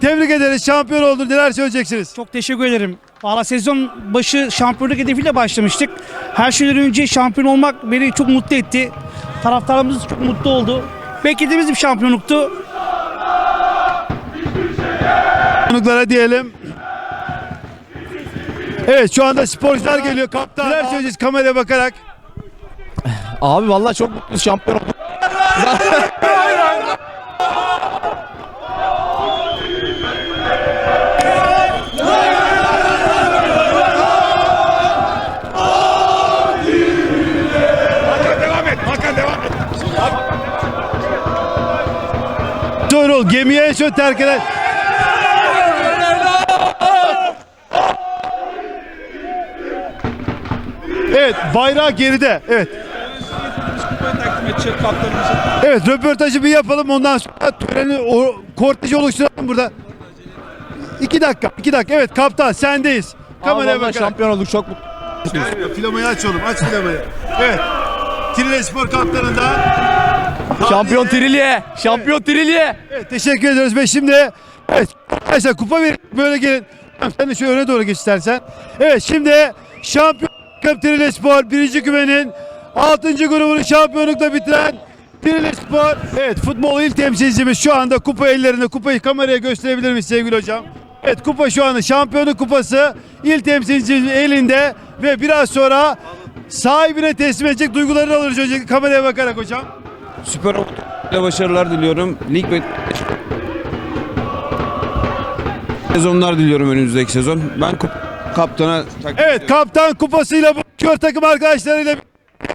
Tebrik ederiz. Şampiyon oldun. Neler söyleyeceksiniz? Çok teşekkür ederim. Valla sezon başı şampiyonluk hedefiyle başlamıştık. Her şeyden önce şampiyon olmak beni çok mutlu etti. Taraftarımız çok mutlu oldu. Beklediğimiz bir şampiyonluktu. Konuklara diyelim. Evet şu anda sporcular geliyor. Kaptan. Neler söyleyeceğiz kameraya bakarak? Abi vallahi çok mutluyuz şampiyon olduk. Tuğrul gemiye en son terk eden. Evet bayrağı geride. Evet. Evet röportajı bir yapalım ondan sonra töreni o korteji oluşturalım burada. İki dakika, iki dakika. Evet kaptan sendeyiz. Kameraya bakarak. şampiyon olduk çok mutluyuz. Filamayı aç oğlum, aç filamayı. Evet. Trile Spor kaptanında. Şampiyon Trilye. Şampiyon Trilye. Evet teşekkür ediyoruz ve şimdi evet arkadaşlar kupa ver böyle gelin. Sen de şu öne doğru geç istersen. Evet şimdi şampiyon Trile Spor birinci güvenin 6. grubunu şampiyonlukla bitiren Trile Spor. Evet futbol il temsilcimiz şu anda kupa ellerinde. Kupayı kameraya gösterebilir miyiz sevgili hocam? Evet kupa şu anda şampiyonluk kupası il temsilcimizin elinde ve biraz sonra sahibine teslim edecek duygularını alırız önce kameraya bakarak hocam. Süper Oktay'la başarılar diliyorum. Lig ve sezonlar diliyorum önümüzdeki sezon. Ben kup- kaptana takdim Evet kaptan kupasıyla bu kör takım arkadaşlarıyla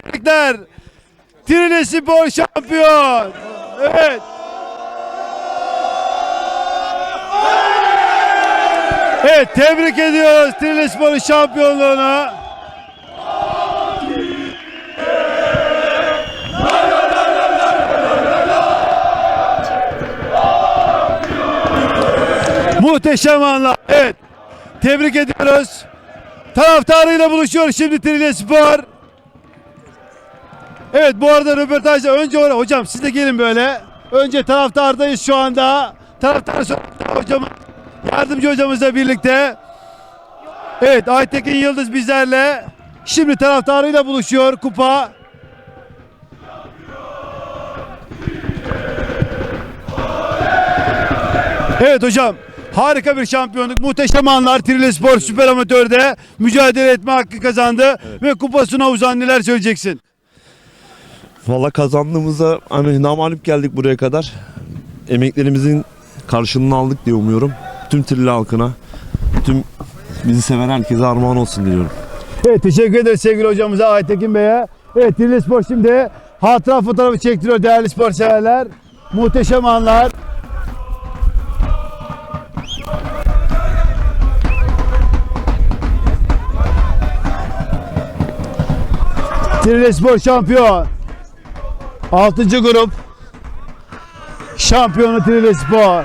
birlikler. Trile Spor şampiyon. Evet. Evet tebrik ediyoruz Trile Spor'un şampiyonluğunu. Muhteşem anlar. Evet. Tebrik ediyoruz. Taraftarıyla buluşuyor şimdi Trile Spor. Evet bu arada röportajda önce hocam siz de gelin böyle. Önce taraftardayız şu anda. Taraftar hocam yardımcı hocamızla birlikte. Evet Aytekin Yıldız bizlerle. Şimdi taraftarıyla buluşuyor kupa. Evet hocam. Harika bir şampiyonluk. Muhteşem anlar. Trile Spor Süper Amatör'de mücadele etme hakkı kazandı. Ve kupasına uzan neler söyleyeceksin? Valla kazandığımızda hani namalip geldik buraya kadar. Emeklerimizin karşılığını aldık diye umuyorum. Tüm Trilli halkına, tüm bizi seven herkese armağan olsun diliyorum. Evet teşekkür ederiz sevgili hocamıza Aytekin Bey'e. Evet Trile Spor şimdi hatıra fotoğrafı çektiriyor değerli spor severler. Muhteşem anlar. Spor şampiyon. 6. grup. Şampiyonu Trile Spor.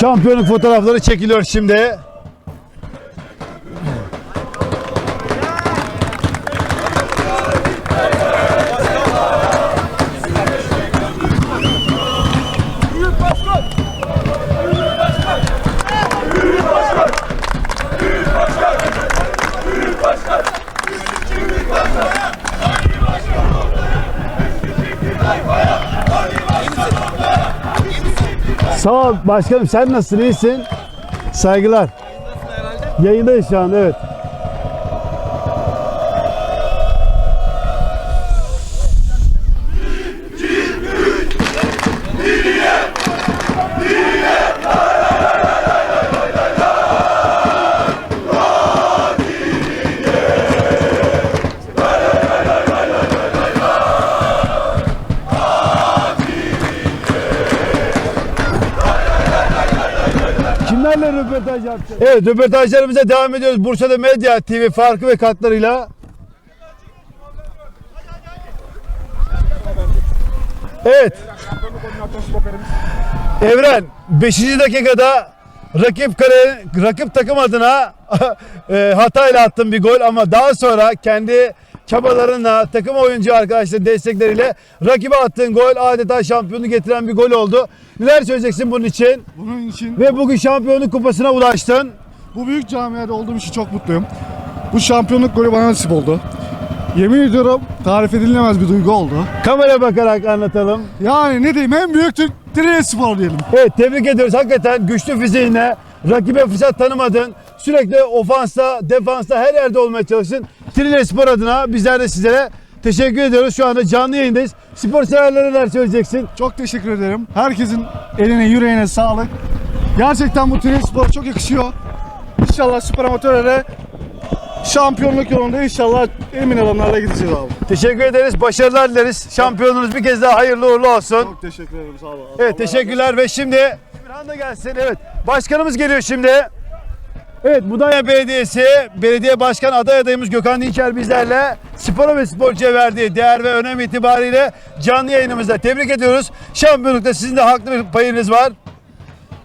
Şampiyonluk fotoğrafları çekiliyor şimdi. Sağ ol başkanım sen nasılsın iyisin? Saygılar. Yayındayız şu anda evet. Evet röportajlarımıza devam ediyoruz. Bursa'da Medya TV farkı ve katlarıyla. Evet. Evren 5. dakikada rakip kale, rakip takım adına e, hatayla attın bir gol ama daha sonra kendi çabalarınla, takım oyuncu arkadaşların destekleriyle rakibe attığın gol adeta şampiyonu getiren bir gol oldu. Neler söyleyeceksin bunun için? Bunun için Ve bugün şampiyonluk kupasına ulaştın. bu büyük camiada olduğum için çok mutluyum. Bu şampiyonluk golü bana nasip oldu. Yemin ediyorum tarif edilemez bir duygu oldu. Kamera bakarak anlatalım. Yani ne diyeyim en büyük Türk Spor diyelim. Evet tebrik ediyoruz. Hakikaten güçlü fiziğine, rakibe fırsat tanımadın. Sürekli ofansta, defansta her yerde olmaya çalıştın. Trile Spor adına bizler de sizlere teşekkür ediyoruz. Şu anda canlı yayındayız. Spor severlere neler söyleyeceksin? Çok teşekkür ederim. Herkesin eline yüreğine sağlık. Gerçekten bu Trinidad Spor çok yakışıyor. İnşallah süper amatörlere şampiyonluk yolunda inşallah emin adamlarla gideceğiz abi. Teşekkür ederiz. Başarılar dileriz. Şampiyonunuz bir kez daha hayırlı uğurlu olsun. Çok teşekkür ederim sağ olun. Evet teşekkürler ve şimdi Emirhan da gelsin. Evet başkanımız geliyor şimdi. Evet Mudanya Belediyesi belediye başkan aday adayımız Gökhan Dinçer bizlerle spora ve sporcuya verdiği değer ve önem itibariyle canlı yayınımızda tebrik ediyoruz. Şampiyonlukta sizin de haklı bir payınız var.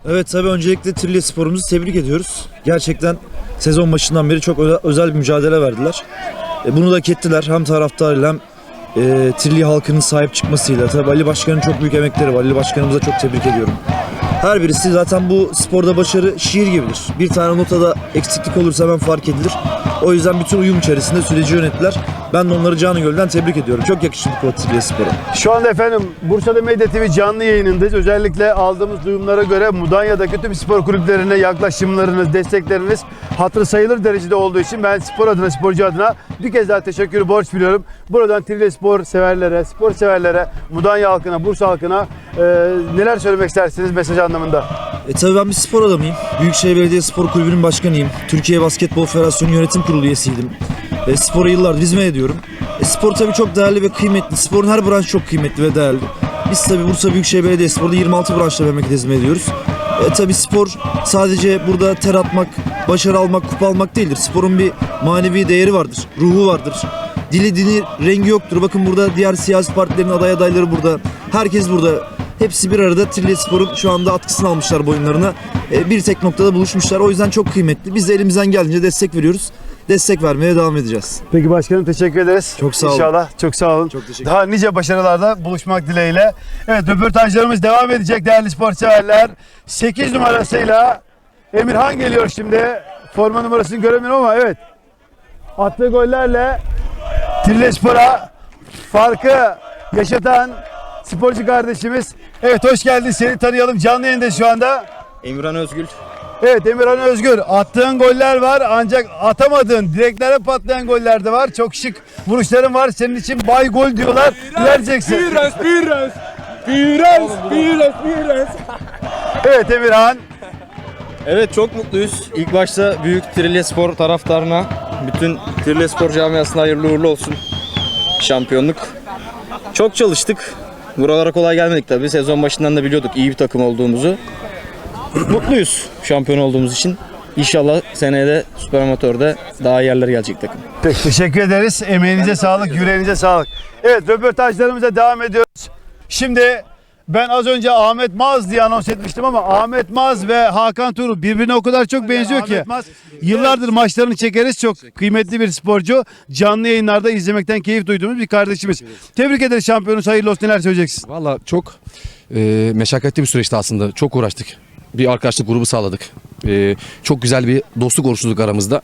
Evet tabii öncelikle Trilye sporumuzu tebrik ediyoruz. Gerçekten sezon başından beri çok özel bir mücadele verdiler. E, bunu da hak ettiler hem taraftarıyla hem e, Trilye halkının sahip çıkmasıyla. Tabii Ali Başkan'ın çok büyük emekleri var. Ali Başkanımıza çok tebrik ediyorum. Her birisi zaten bu sporda başarı şiir gibidir. Bir tane notada eksiklik olursa hemen fark edilir. O yüzden bütün uyum içerisinde süreci yönettiler. Ben de onları canı gölden tebrik ediyorum. Çok yakışıklı bu Trilye Spor'a. Şu anda efendim Bursa'da Medya TV canlı yayınındayız. Özellikle aldığımız duyumlara göre Mudanya'daki tüm spor kulüplerine yaklaşımlarınız, destekleriniz hatırı sayılır derecede olduğu için ben spor adına, sporcu adına bir kez daha teşekkürü borç biliyorum. Buradan Trilye spor severlere, spor severlere, Mudanya halkına, Bursa halkına e, neler söylemek istersiniz mesaj anlamında? E tabii ben bir spor adamıyım. Büyükşehir Belediye Spor Kulübü'nün başkanıyım. Türkiye Basketbol Federasyonu Yönetim Kurulu üyesiydim. E, spora yıllardır hizmet ediyorum. E, spor tabii çok değerli ve kıymetli. Sporun her branşı çok kıymetli ve değerli. Biz tabii Bursa Büyükşehir Belediye Spor'da 26 branşla memlekete hizmet ediyoruz. E, tabii spor sadece burada ter atmak, başarı almak, kupa almak değildir. Sporun bir manevi değeri vardır, ruhu vardır. Dili dini rengi yoktur. Bakın burada diğer siyasi partilerin aday adayları burada. Herkes burada. Hepsi bir arada Trilye Spor'un şu anda atkısını almışlar boyunlarına. E, bir tek noktada buluşmuşlar. O yüzden çok kıymetli. Biz de elimizden geldiğince destek veriyoruz. Destek vermeye devam edeceğiz. Peki başkanım teşekkür ederiz. Çok sağ olun. İnşallah çok sağ olun. Çok teşekkür Daha nice başarılarda buluşmak dileğiyle. Evet röportajlarımız devam edecek değerli spor severler. 8 numarasıyla Emirhan geliyor şimdi. Forma numarasını göremiyorum ama evet. Attığı gollerle Trillespor'a farkı yaşatan sporcu kardeşimiz. Evet hoş geldin seni tanıyalım canlı yayında şu anda. Emirhan Özgül. Evet Emirhan Özgür attığın goller var ancak atamadığın direklere patlayan goller de var. Çok şık vuruşların var. Senin için bay gol diyorlar. Vereceksin. Evet Emirhan. Evet çok mutluyuz. İlk başta büyük Trilye Spor taraftarına, bütün Trilye Spor camiasına hayırlı uğurlu olsun. Şampiyonluk. Çok çalıştık. Buralara kolay gelmedik tabii. Sezon başından da biliyorduk iyi bir takım olduğumuzu. Mutluyuz şampiyon olduğumuz için. İnşallah seneye de Süper Amatör'de daha iyi yerlere gelecek takım. Peki, teşekkür ederiz. Emeğinize sağlık, yüreğinize sağlık. Evet röportajlarımıza devam ediyoruz. Şimdi ben az önce Ahmet Maz diye anons etmiştim ama Ahmet Maz ve Hakan Turu birbirine o kadar çok benziyor ki. Yıllardır maçlarını çekeriz. Çok kıymetli bir sporcu. Canlı yayınlarda izlemekten keyif duyduğumuz bir kardeşimiz. Tebrik ederiz şampiyonuz. Hayırlı olsun. Neler söyleyeceksin? Valla çok e, meşakkatli bir süreçti aslında. Çok uğraştık. Bir arkadaşlık grubu sağladık. E, çok güzel bir dostluk oluşturduk aramızda.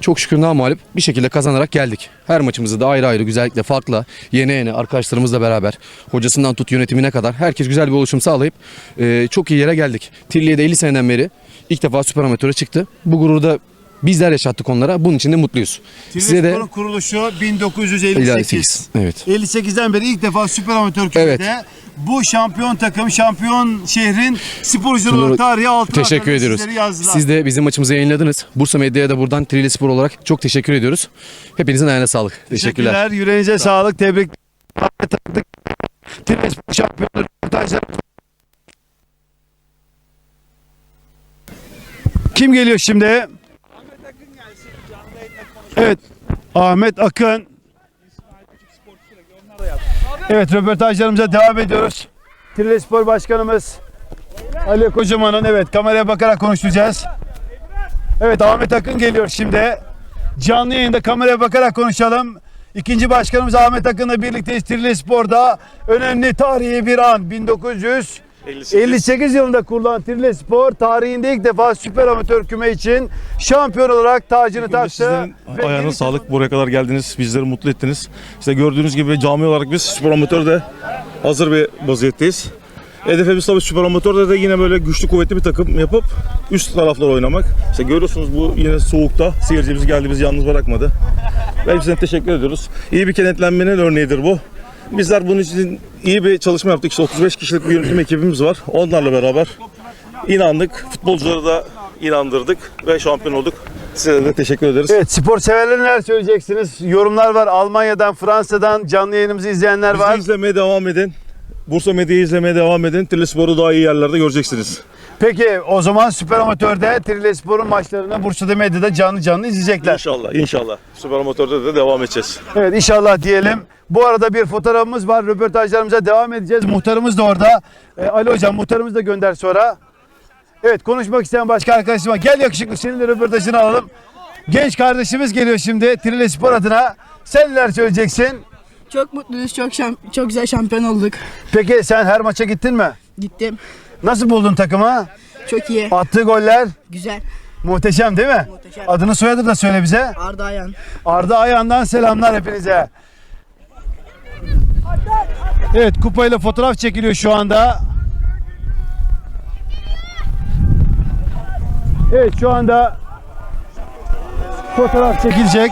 Çok şükür namalip bir şekilde kazanarak geldik. Her maçımızı da ayrı ayrı güzellikle farklı yeni yeni arkadaşlarımızla beraber hocasından tut yönetimine kadar herkes güzel bir oluşum sağlayıp e, çok iyi yere geldik. Tirliye'de 50 seneden beri ilk defa süper amatöre çıktı. Bu gururu da bizler yaşattık onlara. Bunun için de mutluyuz. Size de kuruluşu 1958. 58. Evet. 58'den beri ilk defa süper amatör kümede Evet. bu şampiyon takım, şampiyon şehrin sporcuları olarak tarihe altın Teşekkür ediyoruz. Siz de bizim maçımızı yayınladınız. Bursa Medya'ya da buradan Trilli Spor olarak çok teşekkür ediyoruz. Hepinizin ayağına sağlık. Teşekkürler. Teşekkürler. Yüreğinize sağlık. Tebrik. Taktık. Trilles şampiyonları. Kim geliyor şimdi? Evet. Ahmet Akın. Evet röportajlarımıza devam ediyoruz. Trilli Spor Başkanımız Ali Kocaman'ın evet kameraya bakarak konuşacağız. Evet Ahmet Akın geliyor şimdi. Canlı yayında kameraya bakarak konuşalım. İkinci başkanımız Ahmet Akın'la birlikteyiz. Trilli Spor'da önemli tarihi bir an. 1958 yılında kurulan Trilli Spor tarihinde ilk defa süper amatör küme için şampiyon olarak tacını taktı. Sizlerin Ve ayağına yeni sağlık. Buraya kadar geldiniz. Bizleri mutlu ettiniz. İşte gördüğünüz gibi cami olarak biz spor amatörde hazır bir vaziyetteyiz. Hedefimiz tabii süper amatörde de yine böyle güçlü kuvvetli bir takım yapıp üst taraflar oynamak. İşte görüyorsunuz bu yine soğukta seyircimiz geldi bizi yalnız bırakmadı. Ve hepsine teşekkür ediyoruz. İyi bir kenetlenmenin örneğidir bu. Bizler bunun için iyi bir çalışma yaptık. İşte 35 kişilik bir yönetim ekibimiz var. Onlarla beraber inandık. Futbolcuları da inandırdık ve şampiyon olduk. Size de teşekkür ederiz. Evet spor severler neler söyleyeceksiniz? Yorumlar var Almanya'dan, Fransa'dan canlı yayınımızı izleyenler Bizi var. izlemeye devam edin. Bursa Medya'yı izlemeye devam edin. Telespor'u daha iyi yerlerde göreceksiniz. Peki o zaman Süper Amatör'de Trilli Spor'un maçlarını Bursa'da medyada canlı canlı izleyecekler. İnşallah, inşallah. Süper Amatör'de de devam edeceğiz. Evet inşallah diyelim. Bu arada bir fotoğrafımız var. Röportajlarımıza devam edeceğiz. Muhtarımız da orada. Ee, Ali Hocam muhtarımız da gönder sonra. Evet konuşmak isteyen başka arkadaşım var. Gel yakışıklı senin de röportajını alalım. Genç kardeşimiz geliyor şimdi Trilli Spor adına. Sen neler söyleyeceksin? Çok mutluyuz. Çok şam- çok güzel şampiyon olduk. Peki sen her maça gittin mi? Gittim. Nasıl buldun takımı? Çok iyi. Attığı goller Güzel. muhteşem değil mi? Muhteşem. Adını soyadını da söyle bize. Arda Ayan. Arda Ayhan'dan selamlar hepinize. Evet kupayla fotoğraf çekiliyor şu anda. Evet şu anda fotoğraf çekilecek.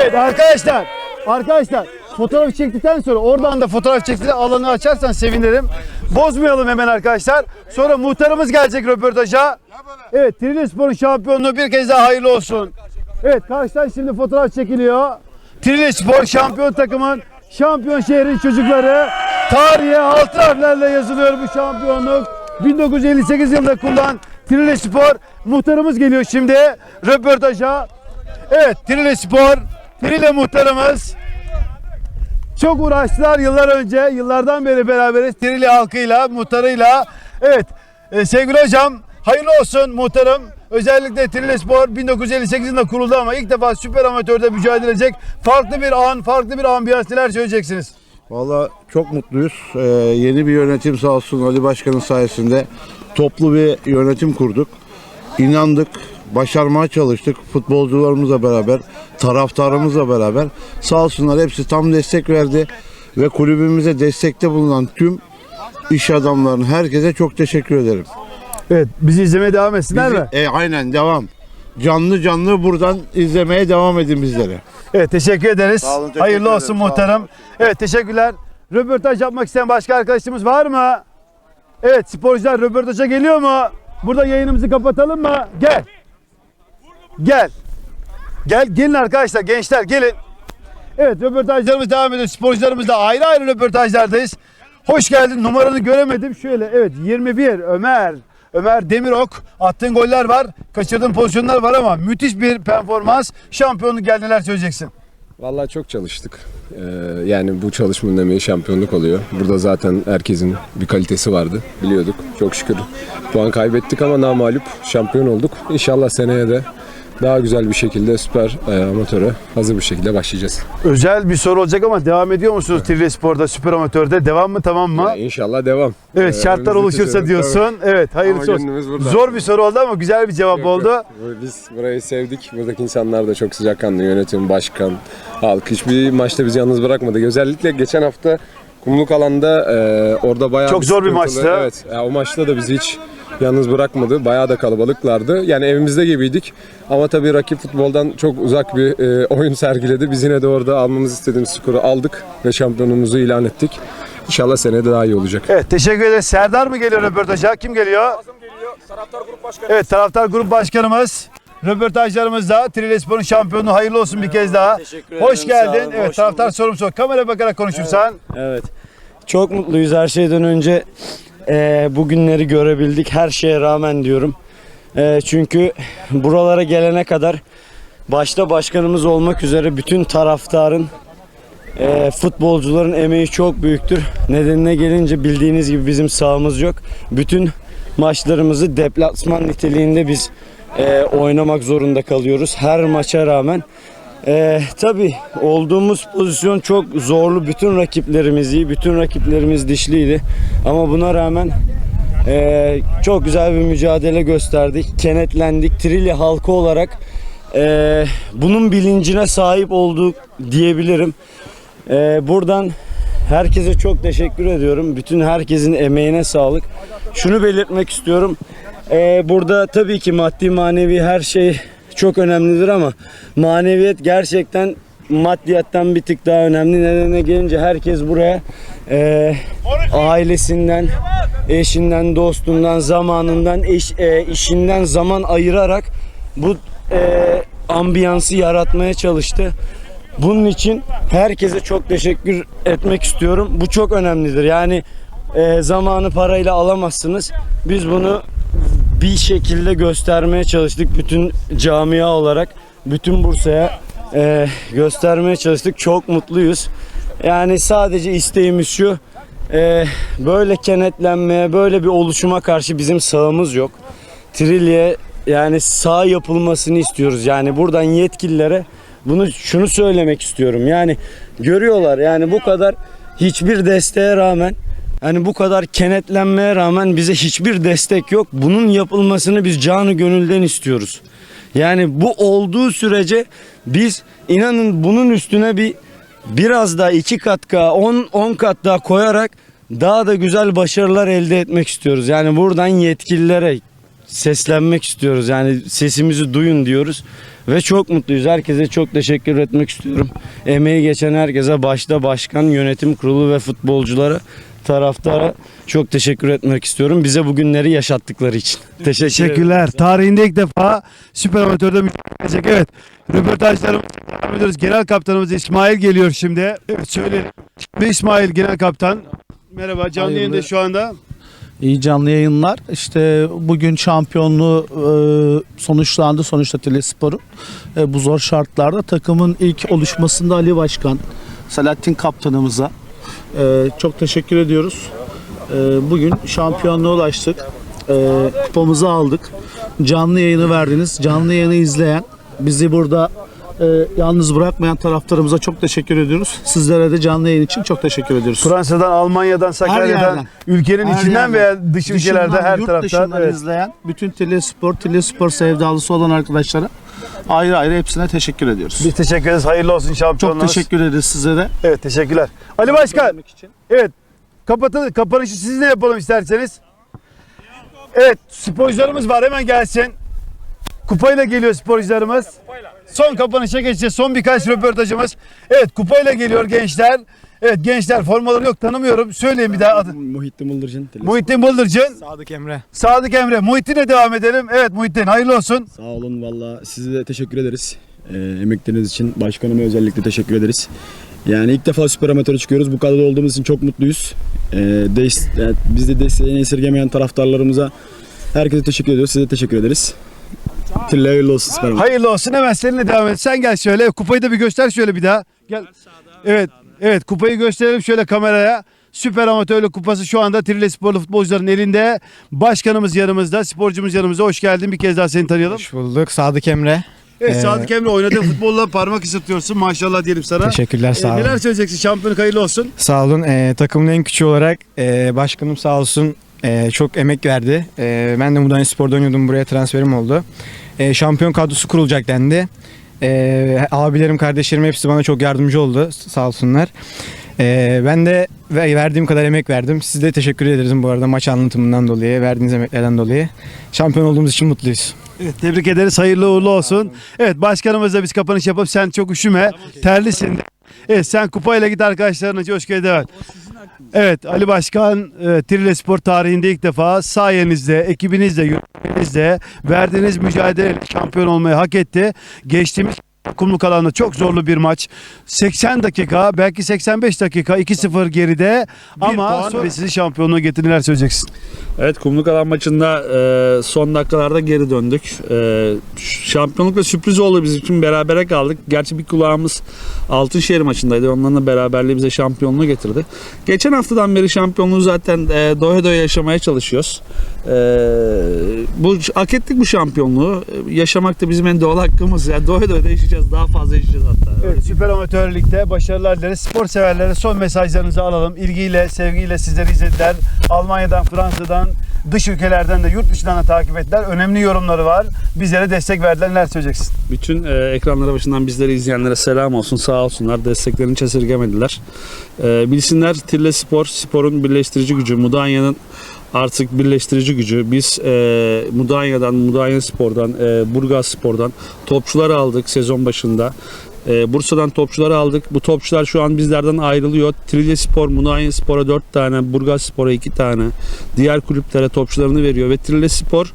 Evet arkadaşlar. Arkadaşlar fotoğraf çektikten sonra oradan da fotoğraf çektikten alanı açarsan sevinirim. Bozmayalım hemen arkadaşlar. Sonra muhtarımız gelecek röportaja. Evet Trilli Spor'un şampiyonluğu bir kez daha hayırlı olsun. Evet karşıdan şimdi fotoğraf çekiliyor. Trilli Spor şampiyon takımın şampiyon şehrin çocukları. Tarihe altın harflerle yazılıyor bu şampiyonluk. 1958 yılında kurulan Trilli Spor muhtarımız geliyor şimdi röportaja. Evet Trilli Spor, Trilli muhtarımız çok uğraştılar yıllar önce. Yıllardan beri beraberiz Trilli halkıyla, muhtarıyla. Evet e, sevgili hocam hayırlı olsun muhtarım. Özellikle Trilli Spor 1958 yılında kuruldu ama ilk defa süper amatörde mücadele edecek. Farklı bir an, farklı bir ambiyans neler söyleyeceksiniz? Valla çok mutluyuz. Ee, yeni bir yönetim sağ olsun Ali Başkan'ın sayesinde toplu bir yönetim kurduk. İnandık, başarmaya çalıştık futbolcularımızla beraber, taraftarımızla beraber. Sağ olsunlar hepsi tam destek verdi ve kulübümüze destekte bulunan tüm iş adamlarının herkese çok teşekkür ederim. Evet bizi izlemeye devam etsinler Bizi- mi? E, aynen devam. Canlı canlı buradan izlemeye devam edin bizleri. Evet teşekkür ederiz. Sağ olun, teşekkür Hayırlı ederim, olsun sağ olun. muhtarım. Evet teşekkürler. Röportaj yapmak isteyen başka arkadaşımız var mı? Evet sporcular röportaja geliyor mu? Burada yayınımızı kapatalım mı? Gel. Gel. Gel gelin arkadaşlar gençler gelin. Evet röportajlarımız devam ediyor. Sporcularımız da ayrı ayrı röportajlardayız. Hoş geldin. Numaranı göremedim. Şöyle evet 21 Ömer. Ömer Demirok. Attığın goller var. Kaçırdığın pozisyonlar var ama müthiş bir performans. Şampiyonluk geldi neler söyleyeceksin? Vallahi çok çalıştık. Ee, yani bu çalışmanın emeği şampiyonluk oluyor. Burada zaten herkesin bir kalitesi vardı. Biliyorduk. Çok şükür puan kaybettik ama namalup şampiyon olduk. İnşallah seneye de daha güzel bir şekilde süper e, amatöre hazır bir şekilde başlayacağız. Özel bir soru olacak ama devam ediyor musunuz Tivoli Spor'da Süper Amatör'de? Devam mı tamam mı? Ya inşallah devam. Evet Ee, şartlar oluşursa diyorsun. Evet hayırlısı olsun. Zor bir soru oldu ama güzel bir cevap Yok, oldu. yok. Biz burayı sevdik. Buradaki insanlar da çok sıcakkanlı. Yönetim, başkan, halk. Hiçbir maçta bizi yalnız bırakmadık. Özellikle geçen hafta Kumluk alanda e, orada bayağı Çok zor bir maçtı. Evet. ya o maçta da bizi hiç yalnız bırakmadı. Bayağı da kalabalıklardı. Yani evimizde gibiydik. Ama tabii rakip futboldan çok uzak bir e, oyun sergiledi. Biz yine de orada almamız istediğimiz skoru aldık ve şampiyonumuzu ilan ettik. İnşallah seneye de daha iyi olacak. Evet teşekkür ederiz. Serdar mı geliyor röportaja? Kim geliyor? Evet taraftar grup başkanımız. Röportajlarımızda Trilli Spor'un şampiyonu hayırlı olsun bir kez daha. Hoş geldin. evet taraftar sorum sor. Kamera bakarak konuşursan. Evet. Çok mutluyuz her şeyden önce. Eee bugünleri görebildik her şeye rağmen diyorum. Eee, çünkü buralara gelene kadar başta başkanımız olmak üzere bütün taraftarın eee, futbolcuların emeği çok büyüktür. Nedenine gelince bildiğiniz gibi bizim sahamız yok. Bütün maçlarımızı deplasman niteliğinde biz e, oynamak zorunda kalıyoruz her maça rağmen. E, tabii olduğumuz pozisyon çok zorlu. Bütün rakiplerimiz iyi, bütün rakiplerimiz dişliydi. Ama buna rağmen e, çok güzel bir mücadele gösterdik. Kenetlendik. Trilya halkı olarak e, bunun bilincine sahip olduk diyebilirim. E, buradan herkese çok teşekkür ediyorum. Bütün herkesin emeğine sağlık. Şunu belirtmek istiyorum. E, burada tabii ki maddi manevi her şey çok önemlidir ama maneviyet gerçekten maddiyattan bir tık daha önemli. Nedene gelince herkes buraya e, ailesinden, eşinden, dostundan, zamanından, eş, e, işinden zaman ayırarak bu e, ambiyansı yaratmaya çalıştı. Bunun için herkese çok teşekkür etmek istiyorum. Bu çok önemlidir. Yani e, zamanı parayla alamazsınız. Biz bunu bir şekilde göstermeye çalıştık bütün camia olarak. Bütün Bursa'ya e, göstermeye çalıştık. Çok mutluyuz. Yani sadece isteğimiz şu. e, böyle kenetlenmeye, böyle bir oluşuma karşı bizim sağımız yok. Trilye yani sağ yapılmasını istiyoruz. Yani buradan yetkililere bunu şunu söylemek istiyorum. Yani görüyorlar yani bu kadar hiçbir desteğe rağmen hani bu kadar kenetlenmeye rağmen bize hiçbir destek yok. Bunun yapılmasını biz canı gönülden istiyoruz. Yani bu olduğu sürece biz inanın bunun üstüne bir biraz daha iki kat daha 10 10 kat daha koyarak daha da güzel başarılar elde etmek istiyoruz. Yani buradan yetkililere seslenmek istiyoruz. Yani sesimizi duyun diyoruz. Ve çok mutluyuz. Herkese çok teşekkür etmek istiyorum. Emeği geçen herkese başta başkan, yönetim kurulu ve futbolculara, taraftara çok teşekkür etmek istiyorum. Bize bu günleri yaşattıkları için. Teşekkür. Teşekkürler. Tarihinde ilk defa Süper Amatör'de mücadele edecek. Evet. Röportajlarımıza devam ediyoruz. Genel kaptanımız İsmail geliyor şimdi. Evet söyleyelim. İsmail genel kaptan. Merhaba canlı Hayırlı. yayında şu anda. İyi canlı yayınlar. İşte bugün şampiyonluğu e, sonuçlandı sonuçta Telespor'un. E, bu zor şartlarda takımın ilk oluşmasında Ali Başkan, Selahattin kaptanımıza e, çok teşekkür ediyoruz. E, bugün şampiyonluğa ulaştık. E, kupamızı aldık. Canlı yayını verdiniz. Canlı yayını izleyen, bizi burada e, yalnız bırakmayan taraftarımıza çok teşekkür ediyoruz. Sizlere de canlı yayın için çok teşekkür ediyoruz. Fransa'dan, Almanya'dan, Sakarya'dan, ülkenin Her içinden yerden. veya dış ülkelerde Dışından, her yurt taraftan. Evet. izleyen bütün telespor, telespor sevdalısı olan arkadaşlara ayrı ayrı hepsine teşekkür ediyoruz. Biz teşekkür ederiz. Hayırlı olsun Çok şampiyonluğunuz. teşekkür ederiz size de. Evet teşekkürler. Ali Başkan. Evet. Kapatın, kapanışı siz ne yapalım isterseniz. Evet sporcularımız var hemen gelsin. Kupayla geliyor sporcularımız. Son kapanışa geçeceğiz. Son birkaç röportajımız. Evet kupayla geliyor gençler. Evet gençler formaları yok tanımıyorum. Söyleyin bir daha adı. Muhittin Bıldırcın. Muhittin Bıldırcın. Sadık Emre. Sadık Emre. Muhittin'e devam edelim. Evet Muhittin hayırlı olsun. Sağ olun valla size de teşekkür ederiz. Ee, emekleriniz için başkanıma özellikle teşekkür ederiz. Yani ilk defa süper amatöre çıkıyoruz. Bu kadroda olduğumuz için çok mutluyuz. Ee, des- yani biz de desteğini esirgemeyen taraftarlarımıza herkese teşekkür ediyoruz. Size de teşekkür ederiz. Hayırlı olsun süper. Hayırlı olsun hemen seninle devam et. Sen gel şöyle. Kupayı da bir göster şöyle bir daha. Gel. Evet. Evet kupayı gösterelim şöyle kameraya. Süper Amatörlük Kupası şu anda Trile Sporlu futbolcuların elinde. Başkanımız yanımızda, sporcumuz yanımızda. Hoş geldin. Bir kez daha seni tanıyalım. Hoş bulduk. Sadık Emre. Evet Ee, Sadık Emre oynadığın futbolla parmak ısıtıyorsun. Maşallah diyelim sana. Teşekkürler, sağ Ee, olun. Neler söyleyeceksin? Şampiyonluk hayırlı olsun. Sağ olun. Ee, takımın en küçüğü olarak e, başkanım sağ olsun e, çok emek verdi. E, ben de Mudanya Spor'da oynuyordum. Buraya transferim oldu. E, şampiyon kadrosu kurulacak dendi. E, abilerim, kardeşlerim hepsi bana çok yardımcı oldu. Sağ olsunlar. E, ben de ve- verdiğim kadar emek verdim. Size de teşekkür ederiz bu arada maç anlatımından dolayı, verdiğiniz emeklerden dolayı. Şampiyon olduğumuz için mutluyuz. Evet tebrik ederiz. Hayırlı uğurlu olsun. Evet başkanımızla biz kapanış yapıp sen çok üşüme. Terlisin. Evet sen kupayla git arkadaşlarına coşkuya devam. et. Evet Ali Başkan e, Trile Spor tarihinde ilk defa sayenizde, ekibinizle, yönetiminizle verdiğiniz mücadele şampiyon olmayı hak etti. Geçtiğimiz kumluk alanda çok zorlu bir maç. 80 dakika belki 85 dakika 2-0 geride ama sonra sizi şampiyonluğa getirdi. Neler söyleyeceksin? Evet kumluk alan maçında e, son dakikalarda geri döndük. E, şampiyonlukla sürpriz oldu bizim için berabere kaldık. Gerçi bir kulağımız Altınşehir maçındaydı. Onların da beraberliği bize şampiyonluğu getirdi. Geçen haftadan beri şampiyonluğu zaten e, doya doya yaşamaya çalışıyoruz. E, bu hak ettik bu şampiyonluğu. E, Yaşamak da bizim en doğal hakkımız. Yani doya doya da yaşayacağız. Daha fazla yaşayacağız hatta. Evet, Süper Amatör Lig'de başarılar dileriz. Spor severlere son mesajlarınızı alalım. İlgiyle, sevgiyle sizleri izlediler. Almanya'dan, Fransa'dan, dış ülkelerden de yurt dışından da takip ettiler. Önemli yorumları var. Bizlere destek verdiler. Neler söyleyeceksin? Bütün e, ekranlara başından bizleri izleyenlere selam olsun, sağ olsunlar. Desteklerini hiç esirgemediler. E, bilsinler Tirle Spor, sporun birleştirici gücü. Mudanya'nın artık birleştirici gücü. Biz e, Mudanya'dan, Mudanya Spor'dan, e, Burgaz Spor'dan topçular aldık sezon başında. E, Bursa'dan topçular aldık. Bu topçular şu an bizlerden ayrılıyor. Trilye Spor, Mudanya Spor'a 4 tane, Burgaz Spor'a 2 tane. Diğer kulüplere topçularını veriyor ve Trilye Spor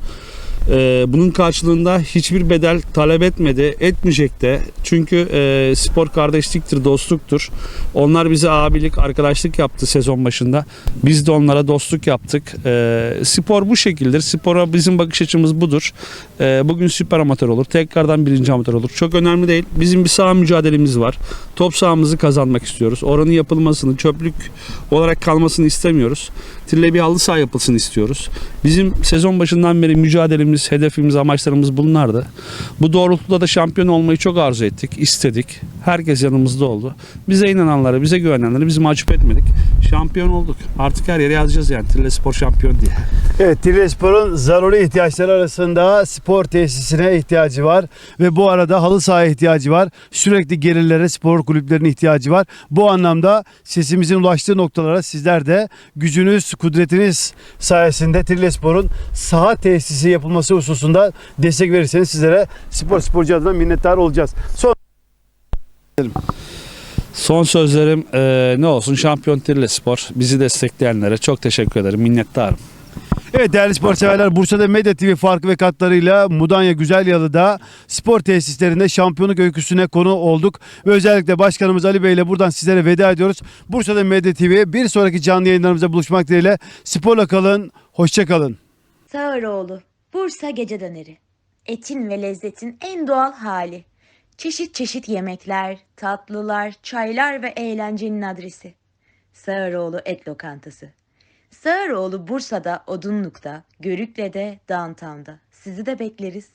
ee, bunun karşılığında hiçbir bedel talep etmedi, etmeyecek de. Çünkü e, spor kardeşliktir, dostluktur. Onlar bize abilik, arkadaşlık yaptı sezon başında. Biz de onlara dostluk yaptık. Ee, spor bu şekildir. Spora bizim bakış açımız budur. Ee, bugün süper amatör olur, tekrardan birinci amatör olur. Çok önemli değil. Bizim bir saha mücadelemiz var. Top sahamızı kazanmak istiyoruz. Oranın yapılmasını, çöplük olarak kalmasını istemiyoruz. Trille bir halı saha yapılsın istiyoruz. Bizim sezon başından beri mücadelemiz, hedefimiz, amaçlarımız bunlardı. Bu doğrultuda da şampiyon olmayı çok arzu ettik, istedik. Herkes yanımızda oldu. Bize inananları, bize güvenenleri biz mahcup etmedik. Şampiyon olduk. Artık her yere yazacağız yani Trille Spor şampiyon diye. Evet, Trabzonspor'un zaruri ihtiyaçları arasında spor tesisine ihtiyacı var ve bu arada halı sahaya ihtiyacı var. Sürekli gerilere spor kulüplerinin ihtiyacı var. Bu anlamda sesimizin ulaştığı noktalara sizler de gücünüz, kudretiniz sayesinde Trabzonspor'un saha tesisi yapılması hususunda destek verirseniz sizlere spor sporcu adına minnettar olacağız. Son Son sözlerim eee, ne olsun? Şampiyon Trille Spor. Bizi destekleyenlere çok teşekkür ederim. Minnettarım. Evet değerli spor severler Bursa'da Medya TV farkı ve katlarıyla Mudanya Güzelyalı'da spor tesislerinde şampiyonluk öyküsüne konu olduk. Ve özellikle başkanımız Ali Bey ile buradan sizlere veda ediyoruz. Bursa'da Medya TV bir sonraki canlı yayınlarımızda buluşmak dileğiyle sporla kalın, hoşça kalın. Sağıroğlu, Bursa Gece Döneri. Etin ve lezzetin en doğal hali. Çeşit çeşit yemekler, tatlılar, çaylar ve eğlencenin adresi. Sağıroğlu Et Lokantası. Sağıroğlu Bursa'da, Odunluk'ta, Görükle'de, Downtown'da. Sizi de bekleriz.